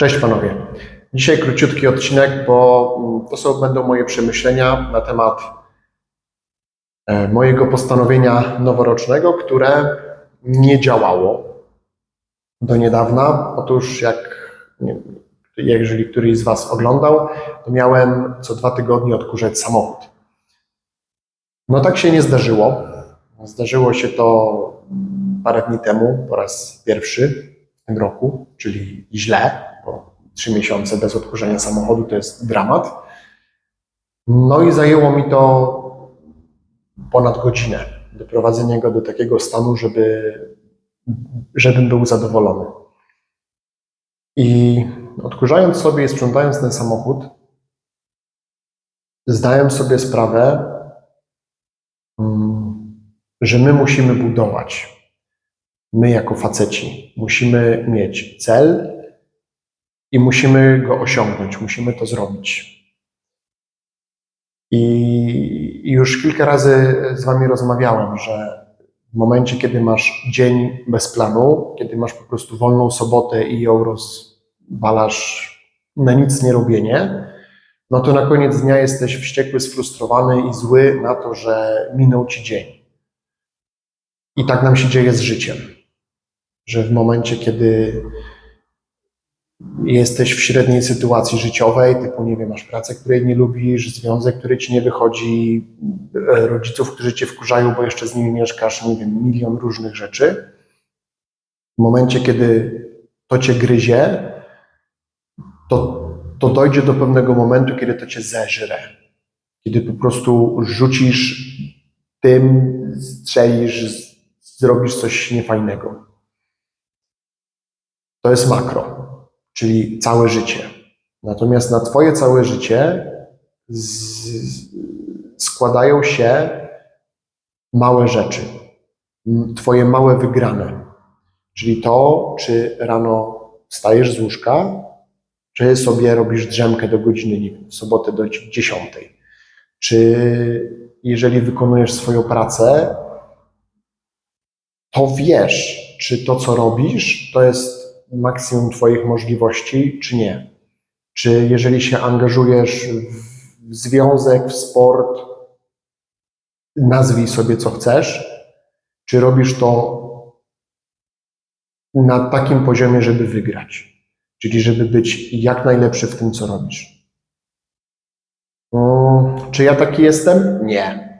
Cześć panowie. Dzisiaj króciutki odcinek, bo mm, to są, będą moje przemyślenia na temat e, mojego postanowienia noworocznego, które nie działało do niedawna. Otóż jak, jeżeli któryś z Was oglądał, to miałem co dwa tygodnie odkurzać samochód. No tak się nie zdarzyło. Zdarzyło się to parę dni temu po raz pierwszy w tym roku, czyli źle, bo trzy miesiące bez odkurzenia samochodu to jest dramat. No i zajęło mi to ponad godzinę doprowadzenie go do takiego stanu, żeby, żebym był zadowolony. I odkurzając sobie i sprzątając ten samochód, zdałem sobie sprawę, mm, że my musimy budować. My, jako faceci, musimy mieć cel i musimy go osiągnąć, musimy to zrobić. I już kilka razy z Wami rozmawiałem, że w momencie, kiedy masz dzień bez planu, kiedy masz po prostu wolną sobotę i ją rozwalasz na nic nie robienie, no to na koniec dnia jesteś wściekły, sfrustrowany i zły na to, że minął ci dzień. I tak nam się dzieje z życiem, że w momencie, kiedy jesteś w średniej sytuacji życiowej, typu nie wiem, masz pracę, której nie lubisz, związek, który ci nie wychodzi, rodziców, którzy cię wkurzają, bo jeszcze z nimi mieszkasz, nie wiem, milion różnych rzeczy. W momencie, kiedy to cię gryzie, to, to dojdzie do pewnego momentu, kiedy to cię zeżre. Kiedy po prostu rzucisz tym, strzelisz, zrobisz coś niefajnego. To jest makro czyli całe życie. Natomiast na Twoje całe życie składają się małe rzeczy, Twoje małe wygrane. Czyli to, czy rano wstajesz z łóżka, czy sobie robisz drzemkę do godziny, nie wiem, sobotę do 10. Czy jeżeli wykonujesz swoją pracę, to wiesz, czy to, co robisz, to jest maksimum Twoich możliwości, czy nie. Czy jeżeli się angażujesz w związek, w sport, nazwij sobie co chcesz, czy robisz to na takim poziomie, żeby wygrać, czyli żeby być jak najlepszy w tym, co robisz. Mm, Czy ja taki jestem? Nie.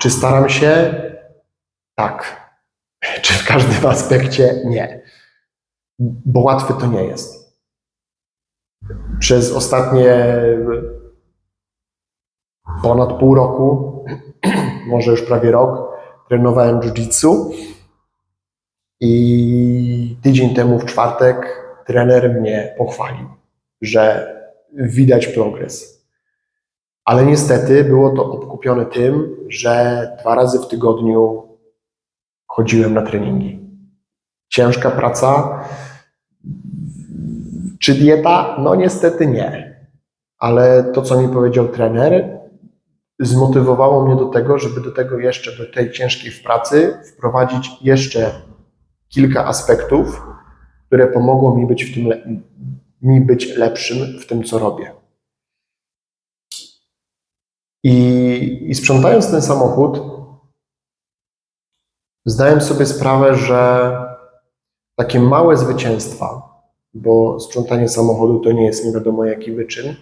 Czy staram się? Tak. Czy w każdym aspekcie? Nie bo łatwe to nie jest. Przez ostatnie ponad pół roku, może już prawie rok, trenowałem jiu-jitsu i tydzień temu w czwartek trener mnie pochwalił, że widać progres. Ale niestety było to obkupione tym, że dwa razy w tygodniu chodziłem na treningi. Ciężka praca, czy dieta? No niestety nie. Ale to, co mi powiedział trener, zmotywowało mnie do tego, żeby do tego jeszcze, do tej ciężkiej w pracy wprowadzić jeszcze kilka aspektów, które pomogą mi być w tym, mi być lepszym w tym, co robię. I, I sprzątając ten samochód, zdałem sobie sprawę, że takie małe zwycięstwa, bo sprzątanie samochodu to nie jest nie wiadomo jaki wyczyn.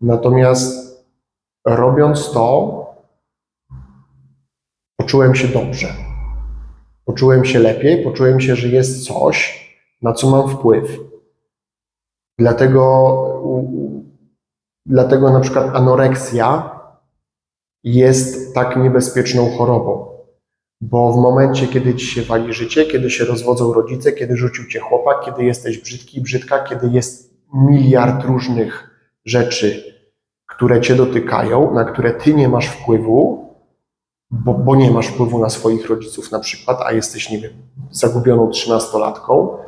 Natomiast robiąc to, poczułem się dobrze. Poczułem się lepiej, poczułem się, że jest coś, na co mam wpływ. Dlatego, dlatego na przykład anoreksja jest tak niebezpieczną chorobą. Bo w momencie, kiedy ci się wali życie, kiedy się rozwodzą rodzice, kiedy rzucił cię chłopak, kiedy jesteś brzydki, brzydka, kiedy jest miliard różnych rzeczy, które cię dotykają, na które ty nie masz wpływu, bo, bo nie masz wpływu na swoich rodziców na przykład, a jesteś, nie wiem, zagubioną trzynastolatką.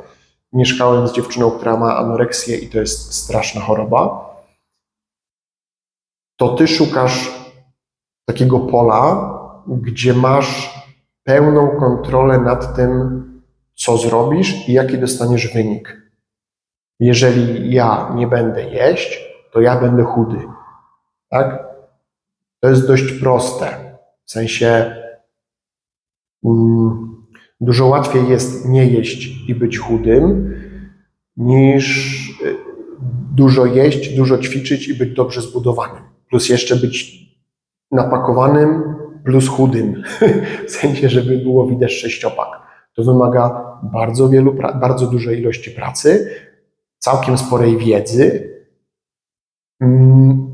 Mieszkałem z dziewczyną, która ma anoreksję i to jest straszna choroba. To ty szukasz takiego pola, gdzie masz pełną kontrolę nad tym, co zrobisz i jaki dostaniesz wynik. Jeżeli ja nie będę jeść, to ja będę chudy. Tak? To jest dość proste. W sensie mm, dużo łatwiej jest nie jeść i być chudym, niż y, dużo jeść, dużo ćwiczyć i być dobrze zbudowanym. Plus jeszcze być napakowanym, plus chudym. W sensie, żeby było widać sześciopak. To wymaga bardzo wielu, bardzo dużej ilości pracy, całkiem sporej wiedzy mm,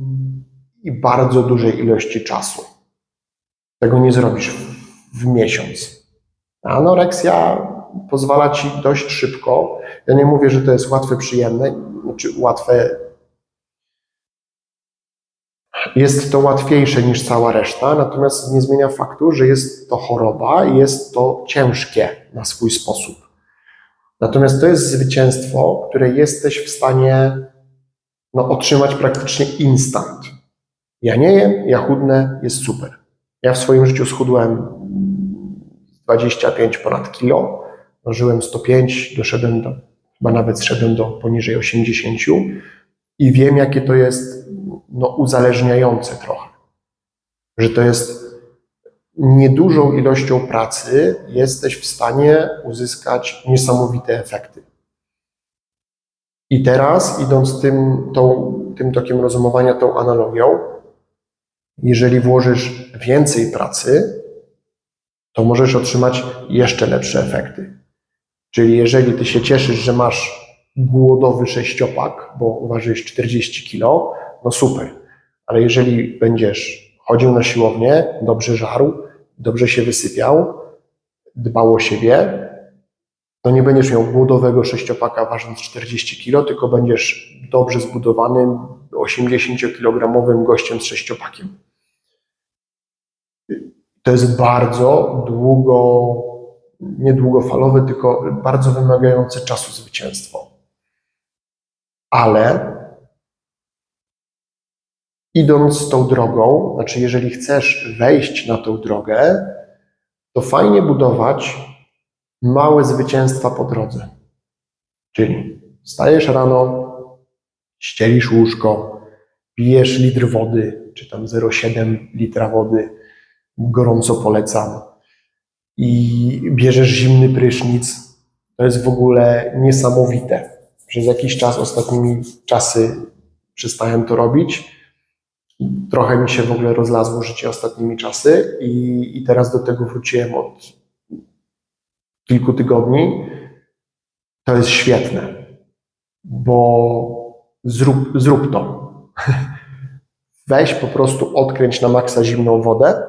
i bardzo dużej ilości czasu. Tego nie zrobisz w, miesiąc. Anoreksja pozwala ci dość szybko. Ja nie mówię, że to jest łatwe, przyjemne, znaczy łatwe. Jest to łatwiejsze niż cała reszta, natomiast nie zmienia faktu, że jest to choroba i jest to ciężkie na swój sposób. Natomiast to jest zwycięstwo, które jesteś w stanie no, otrzymać praktycznie instant. Ja nie jem, ja chudnę, jest super. Ja w swoim życiu schudłem 25 ponad kilo, ważyłem 105, doszedłem do, chyba nawet zszedłem do poniżej 80 i wiem, jakie to jest no, uzależniające trochę. Że to jest niedużą ilością pracy jesteś w stanie uzyskać niesamowite efekty. I teraz, idąc tym, tą, tym tokiem rozumowania, tą analogią, jeżeli włożysz więcej pracy, to możesz otrzymać jeszcze lepsze efekty. Czyli jeżeli ty się cieszysz, że masz głodowy sześciopak, bo ważysz 40 kilo, no super. Ale jeżeli będziesz chodził na siłownię, dobrze żarł, dobrze się wysypiał, dbał o siebie, to nie będziesz miał głodowego sześciopaka ważąc 40 kilo, tylko będziesz dobrze zbudowanym 80-kilogramowym gościem z sześciopakiem. To jest bardzo długo, nie długofalowe, tylko bardzo wymagające czasu zwycięstwo. Ale idąc tą drogą, znaczy jeżeli chcesz wejść na tą drogę, to fajnie budować małe zwycięstwa po drodze. Czyli stajesz rano, ścielisz łóżko, pijesz litr wody, czy tam 0,7 litra wody, gorąco polecam, i bierzesz zimny prysznic. To jest w ogóle niesamowite. Przez jakiś czas, ostatnimi czasy przestałem to robić. Trochę mi się w ogóle rozlazło życie ostatnimi czasy i, i teraz do tego wróciłem od kilku tygodni. To jest świetne, bo zrób, zrób to. Weź po prostu odkręć na maksa zimną wodę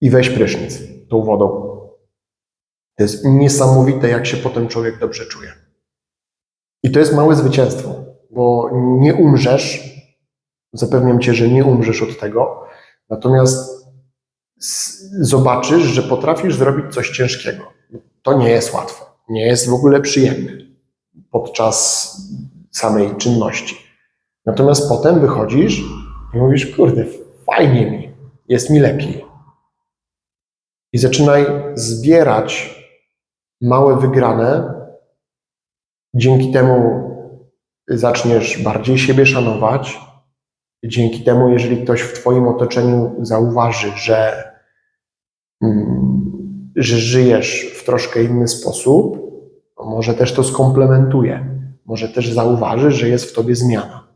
i weź prysznic tą wodą. To jest niesamowite, jak się potem człowiek dobrze czuje. I to jest małe zwycięstwo, bo nie umrzesz, zapewniam cię, że nie umrzesz od tego, natomiast zobaczysz, że potrafisz zrobić coś ciężkiego. To nie jest łatwe, nie jest w ogóle przyjemne podczas samej czynności. Natomiast potem wychodzisz i mówisz, kurde, fajnie mi, jest mi lepiej. I zaczynaj zbierać małe wygrane. Dzięki temu zaczniesz bardziej siebie szanować. Dzięki temu, jeżeli ktoś w Twoim otoczeniu zauważy, że, mm, że żyjesz w troszkę inny sposób, może też to skomplementuje. Może też zauważy, że jest w Tobie zmiana.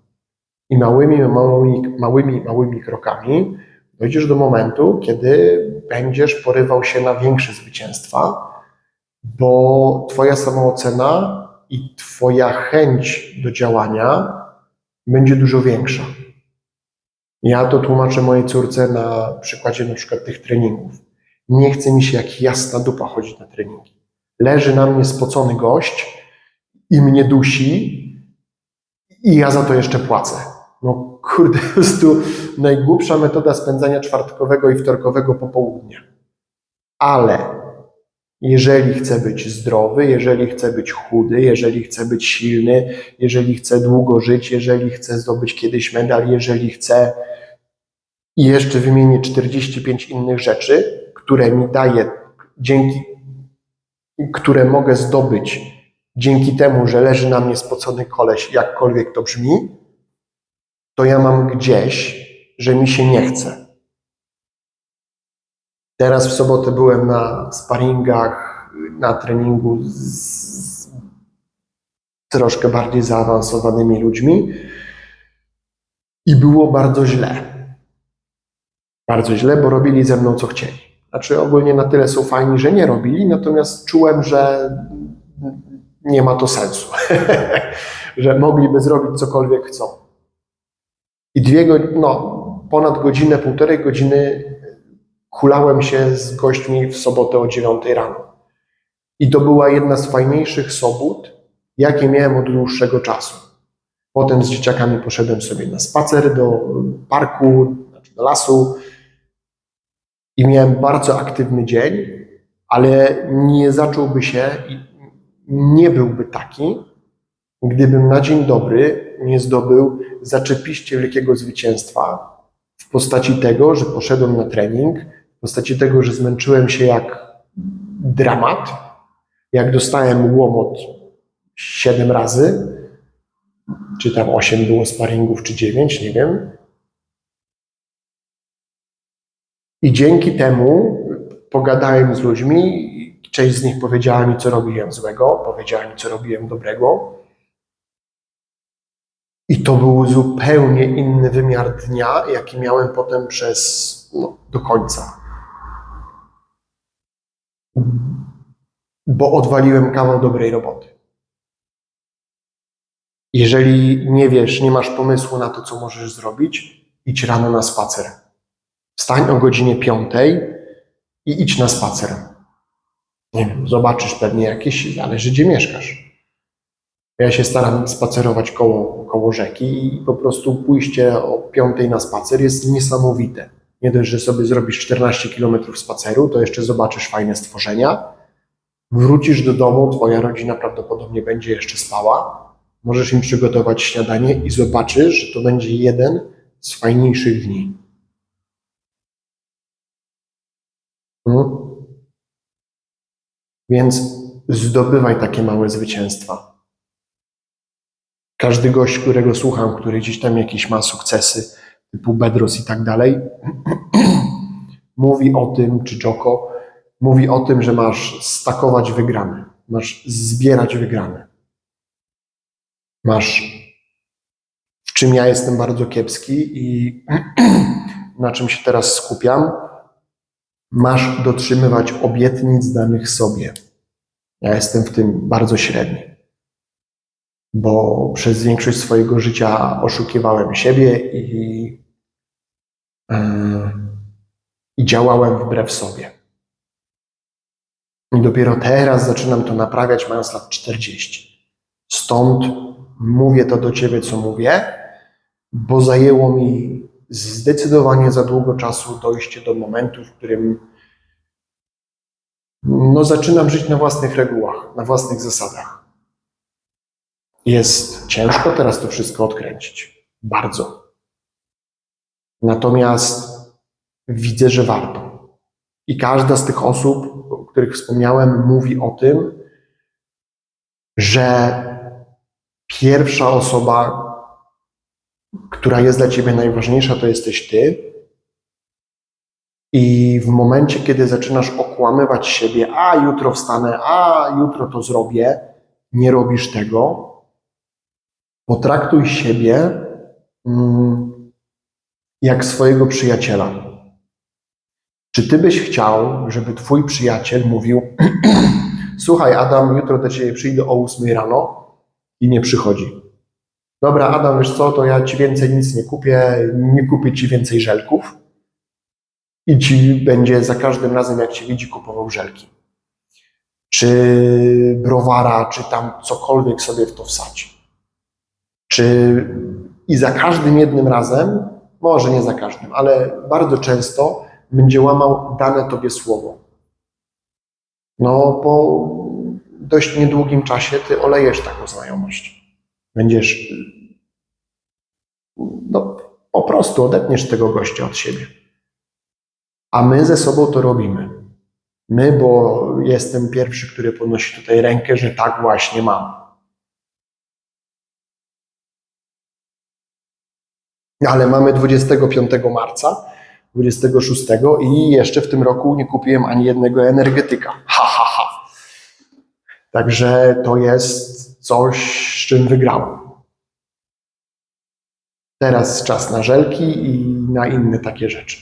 I małymi, małymi, małymi, małymi krokami dojdziesz do momentu, kiedy będziesz porywał się na większe zwycięstwa, bo Twoja samoocena i Twoja chęć do działania będzie dużo większa. Ja to tłumaczę mojej córce na przykładzie na przykład tych treningów. Nie chce mi się jak jasna dupa chodzić na treningi. Leży na mnie spocony gość i mnie dusi i ja za to jeszcze płacę. No kurde, po prostu najgłupsza metoda spędzania czwartkowego i wtorkowego popołudnia. Ale jeżeli chcę być zdrowy, jeżeli chcę być chudy, jeżeli chcę być silny, jeżeli chcę długo żyć, jeżeli chcę zdobyć kiedyś medal, jeżeli chcę i jeszcze wymienię 45 innych rzeczy, które mi daje, dzięki które mogę zdobyć dzięki temu, że leży na mnie spocony koleś, jakkolwiek to brzmi, to ja mam gdzieś, że mi się nie chce. Teraz w sobotę byłem na sparingach, na treningu z, z troszkę bardziej zaawansowanymi ludźmi i było bardzo źle. Bardzo źle, bo robili ze mną co chcieli. Znaczy ogólnie na tyle są fajni, że nie robili, natomiast czułem, że nie ma to sensu. że mogliby zrobić cokolwiek chcą. I dwie godziny, no, ponad godzinę, półtorej godziny hulałem się z gośćmi w sobotę o 9 rano. I to była jedna z fajniejszych sobót, jakie miałem od dłuższego czasu. Potem z dzieciakami poszedłem sobie na spacer do parku, znaczy do lasu i miałem bardzo aktywny dzień, ale nie zacząłby się i nie byłby taki, gdybym na dzień dobry nie zdobył zaczepiście wielkiego zwycięstwa w postaci tego, że poszedłem na trening, w postaci tego, że zmęczyłem się jak dramat, jak dostałem łomot siedem razy, czy tam osiem było sparingów, czy dziewięć, nie wiem. I dzięki temu pogadałem z ludźmi, część z nich powiedziała mi, co robiłem złego, powiedziała mi, co robiłem dobrego. I to był zupełnie inny wymiar dnia, jaki miałem potem przez no, do końca. Bo odwaliłem kawał dobrej roboty. Jeżeli nie wiesz, nie masz pomysłu na to, co możesz zrobić, idź rano na spacer. Wstań o godzinie piątej i idź na spacer. Nie wiem, zobaczysz pewnie jakieś, zależy gdzie mieszkasz. Ja się staram spacerować koło, koło rzeki i po prostu pójście o piątej na spacer jest niesamowite. Nie dość, że sobie zrobisz 14 km spaceru, to jeszcze zobaczysz fajne stworzenia. Wrócisz do domu, twoja rodzina prawdopodobnie będzie jeszcze spała. Możesz im przygotować śniadanie i zobaczysz, że to będzie jeden z fajniejszych dni. Hmm? Więc zdobywaj takie małe zwycięstwa. Każdy gość, którego słucham, który gdzieś tam jakieś ma sukcesy, typu Bedros i tak dalej, mówi o tym, czy Joko, mówi o tym, że masz stakować wygrane, masz zbierać wygrane. Masz, w czym ja jestem bardzo kiepski i na czym się teraz skupiam, masz dotrzymywać obietnic danych sobie. Ja jestem w tym bardzo średni, bo przez większość swojego życia oszukiwałem siebie i, yy, i działałem wbrew sobie. I dopiero teraz zaczynam to naprawiać, mając lat 40. Stąd mówię to do ciebie, co mówię, bo zajęło mi zdecydowanie za długo czasu dojście do momentu, w którym no, zaczynam żyć na własnych regułach, na własnych zasadach. Jest ciężko teraz to wszystko odkręcić. Bardzo. Natomiast widzę, że warto. I każda z tych osób, o których wspomniałem, mówi o tym, że pierwsza osoba, która jest dla ciebie najważniejsza, to jesteś ty. I w momencie, kiedy zaczynasz okłamywać siebie, a jutro wstanę, a jutro to zrobię, nie robisz tego, potraktuj siebie mm, jak swojego przyjaciela. Czy ty byś chciał, żeby twój przyjaciel mówił: Słuchaj, Adam, jutro do ciebie przyjdę o 8 rano i nie przychodzi. Dobra, Adam, wiesz co, to ja ci więcej nic nie kupię, nie kupię ci więcej żelków i ci będzie za każdym razem, jak cię widzi, kupował żelki. Czy browara, czy tam cokolwiek sobie w to wsadzi. Czy i za każdym jednym razem, może nie za każdym, ale bardzo często będzie łamał dane tobie słowo. No, po dość niedługim czasie ty olejesz taką znajomość. Będziesz, no, po prostu odetniesz tego gościa od siebie. A my ze sobą to robimy. my, bo jestem pierwszy, który podnosi tutaj rękę, że tak właśnie mam. Ale mamy 25 marca, 26 i jeszcze w tym roku nie kupiłem ani jednego energetyka. Ha, ha, ha. Także to jest coś, z czym wygrałem. Teraz czas na żelki i na inne takie rzeczy.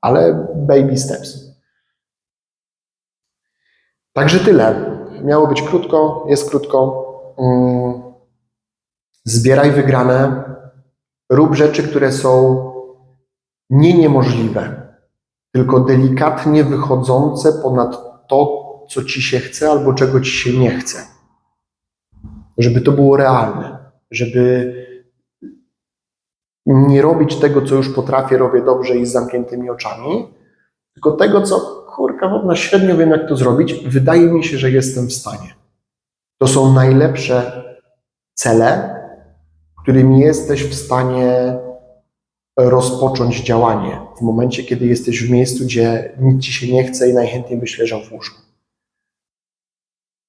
Ale baby steps. Także tyle. Miało być krótko, jest krótko. Mm. Zbieraj wygrane. Rób rzeczy, które są nie niemożliwe, tylko delikatnie wychodzące ponad to, co ci się chce albo czego ci się nie chce. Żeby to było realne, żeby nie robić tego, co już potrafię, robię dobrze i z zamkniętymi oczami, tylko tego, co kurka wodna, średnio wiem, jak to zrobić, wydaje mi się, że jestem w stanie. To są najlepsze cele, którymi jesteś w stanie rozpocząć działanie w momencie, kiedy jesteś w miejscu, gdzie nic ci się nie chce i najchętniej byś leżał w łóżku.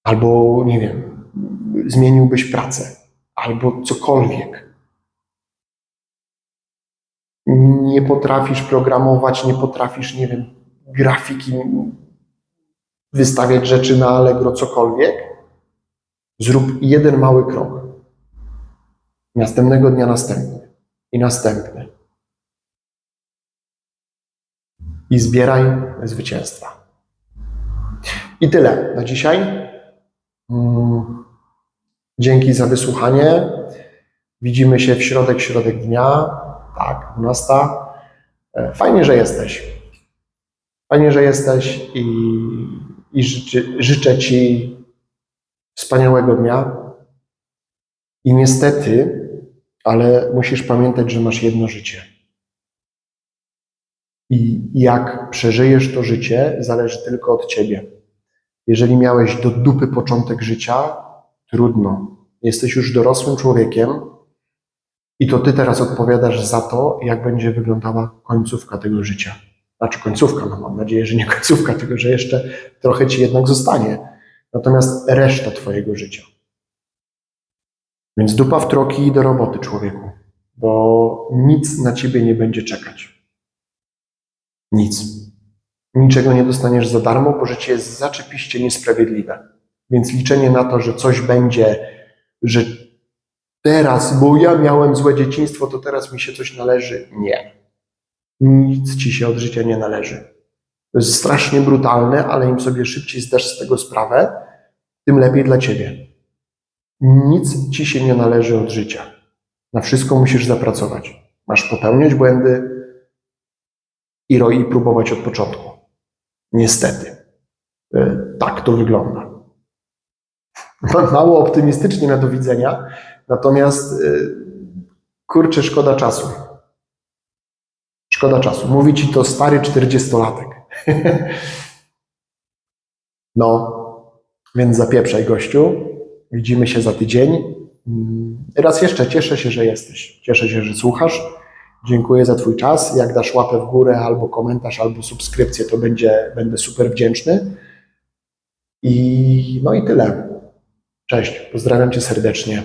Albo, nie wiem, zmieniłbyś pracę, albo cokolwiek. Nie potrafisz programować, nie potrafisz, nie wiem, grafiki, wystawiać rzeczy na Allegro, cokolwiek. Zrób jeden mały krok. Następnego dnia następny i następny. I zbieraj zwycięstwa. I tyle na dzisiaj. Mm. Dzięki za wysłuchanie. Widzimy się w środek, środek dnia. Tak, 12. E, Fajnie, że jesteś. Fajnie, że jesteś i, i życzę, życzę Ci wspaniałego dnia. I niestety, ale musisz pamiętać, że masz jedno życie. I jak przeżyjesz to życie, zależy tylko od Ciebie. Jeżeli miałeś do dupy początek życia, trudno. Jesteś już dorosłym człowiekiem i to Ty teraz odpowiadasz za to, jak będzie wyglądała końcówka tego życia. Znaczy końcówka, no mam nadzieję, że nie końcówka, tylko że jeszcze trochę Ci jednak zostanie. Natomiast reszta Twojego życia. Więc dupa w troki i do roboty, człowieku, bo nic na Ciebie nie będzie czekać. Nic. Niczego nie dostaniesz za darmo, bo życie jest zaczepiście niesprawiedliwe. Więc liczenie na to, że coś będzie, że teraz, bo ja miałem złe dzieciństwo, to teraz mi się coś należy. Nie. Nic ci się od życia nie należy. To jest strasznie brutalne, ale im sobie szybciej zdasz z tego sprawę, tym lepiej dla ciebie. Nic ci się nie należy od życia. Na wszystko musisz zapracować. Masz popełniać błędy i, i próbować od początku. Niestety. E, Tak to wygląda. Mam mało optymistycznie na do widzenia, natomiast e, kurczę, szkoda czasu. Szkoda czasu. Mówi ci to stary 40-latek. No, więc zapieprzaj gościu. Widzimy się za tydzień. Mm, Raz jeszcze cieszę się, że jesteś. Cieszę się, że słuchasz. Dziękuję za Twój czas. Jak dasz łapę w górę, albo komentarz, albo subskrypcję, to będzie, będę super wdzięczny. I no i tyle. Cześć, pozdrawiam Cię serdecznie.